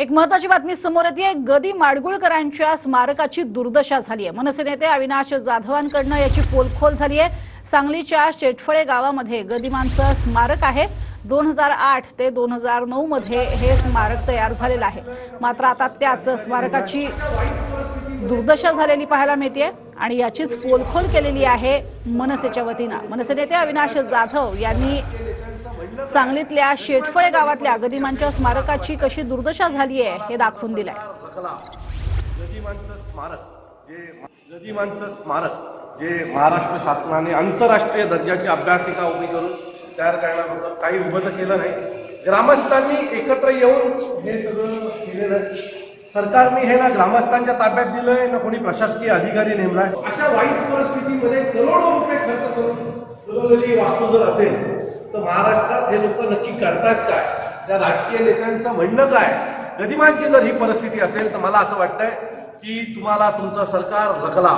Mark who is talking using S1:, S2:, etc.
S1: एक महत्वाची बातमी समोर येते. गदी माडगुळकरांच्या स्मारकाची दुर्दशा झाली आहे. मनसे नेते अविनाश जाधवांकडनं याची पोलखोल झाली आहे. सांगलीच्या शेटफळे गावामध्ये गदिमांचं स्मारक आहे. दोन हजार आठ ते दोन हजार नऊ मध्ये हे स्मारक तयार झालेलं आहे. मात्र आता त्याच स्मारकाची दुर्दशा झालेली पाहायला मिळते आणि याचीच पोलखोल केलेली आहे मनसेच्या वतीनं. मनसे नेते अविनाश जाधव यांनी सांगलीतल्या शेटफळे गावातल्या गदिमांच्या स्मारकाची कशी दुर्दशा झाली आहे हे दाखवून दिलंय.
S2: गदिमांचं स्मारक जे स्मारक जे महाराष्ट्र शासनाने आंतरराष्ट्रीय दर्जाची अभ्यासिका उभी करून तयार करण्यात होतं काही उभं तर केलं नाही. ग्रामस्थांनी एकत्र येऊन हे सगळं केलेलं सरकारने हे ना ग्रामस्थांच्या ताब्यात दिलंय ना कोणी प्रशासकीय अधिकारी नेमलाय. अशा वाईट परिस्थितीमध्ये करोडो रुपये खर्च करून वास्तू जर असेल तर महाराष्ट्रात हे लोक नक्की करतात काय? त्या राजकीय नेत्यांचं म्हणणं काय? गदिमांची जर ही परिस्थिती असेल तर मला असं वाटतंय की तुम्हाला तुमचं सरकार लखला